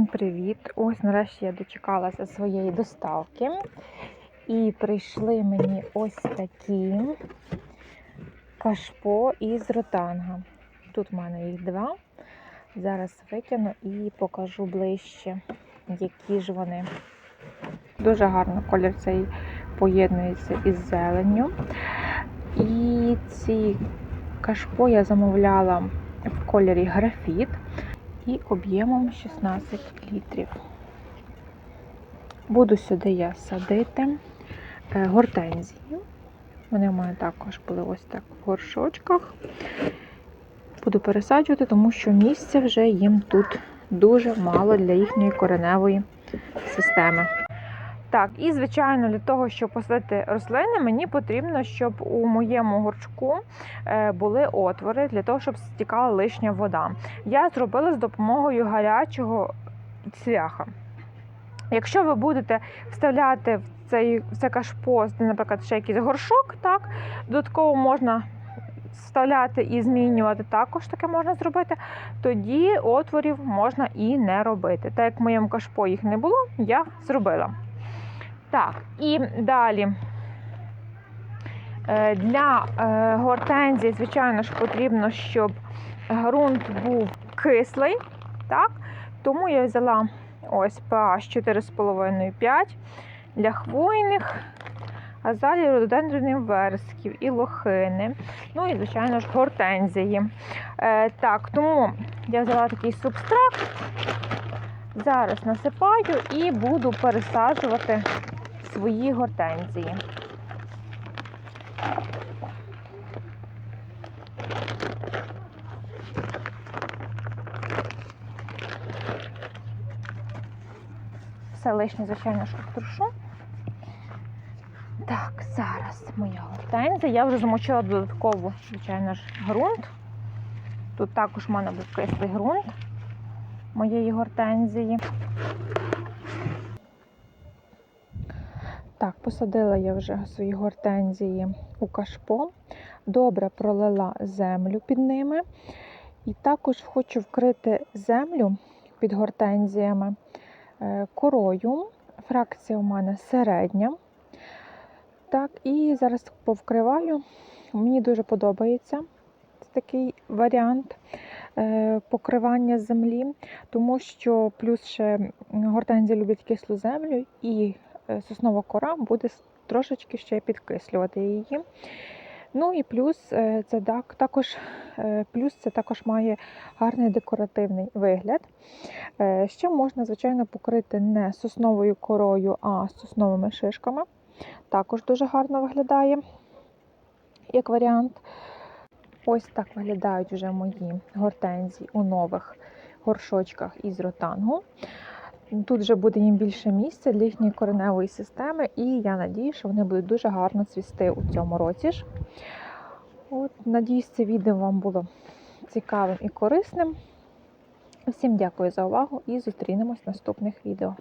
Всім привіт! Ось нарешті я дочекалася своєї доставки. І прийшли мені ось такі кашпо із ротанга. Тут в мене їх два. Зараз витягну і покажу ближче, які ж вони. Дуже гарно колір цей поєднується із зеленню. І ці кашпо я замовляла в кольорі графіт і об'ємом 16 літрів. Буду сюди я садити гортензії. гортензію. Вони в мене також були ось так в горшочках. Буду пересаджувати, тому що місця вже їм тут дуже мало для їхньої кореневої системи. Так, і звичайно, для того, щоб посадити рослини, мені потрібно, щоб у моєму горшку е, були отвори для того, щоб стікала лишня вода. Я зробила з допомогою гарячого цвяха. Якщо ви будете вставляти в цей в це кашпо, наприклад, ще якийсь горшок, так, додатково можна вставляти і змінювати, також таке можна зробити, тоді отворів можна і не робити. Так як в моєму кашпо їх не було, я зробила. Так, і далі. Е, Для е, гортензії, звичайно ж, потрібно, щоб ґрунт був кислий. Так? Тому я взяла ось pH 4,5-5 для хвойних, азалії, рододендронів версків і лохини. Ну і, звичайно ж, гортензії. Е, Так, тому я взяла такий субстракт. Зараз насипаю і буду пересаджувати свої гортензії. Все лишнє, звичайно, що. Так, зараз моя гортензія. Я вже замочила додатково, звичайно ж, ґрунт. Тут також в мене був кислий ґрунт моєї гортензії. Так, посадила я вже свої гортензії у кашпо, добре пролила землю під ними. І також хочу вкрити землю під гортензіями е, корою. Фракція у мене середня. Так, і зараз повкриваю. Мені дуже подобається такий варіант е, покривання землі, тому що плюс ще гортензії люблять кислу землю і соснова кора буде трошечки ще підкислювати її. Ну і плюс е, це також е, плюс це також має гарний декоративний вигляд. Ще можна, звичайно, покрити не сосновою корою, а сосновими шишками. Також дуже гарно виглядає, як варіант. Ось так виглядають вже мої гортензії у нових горшочках із ротангу. Тут вже буде їм більше місця для їхньої кореневої системи, і я надію, що вони будуть дуже гарно цвісти у цьому році. ж. От, Надіюсь, це відео вам було цікавим і корисним. Всім дякую за увагу і зустрінемось в наступних відео.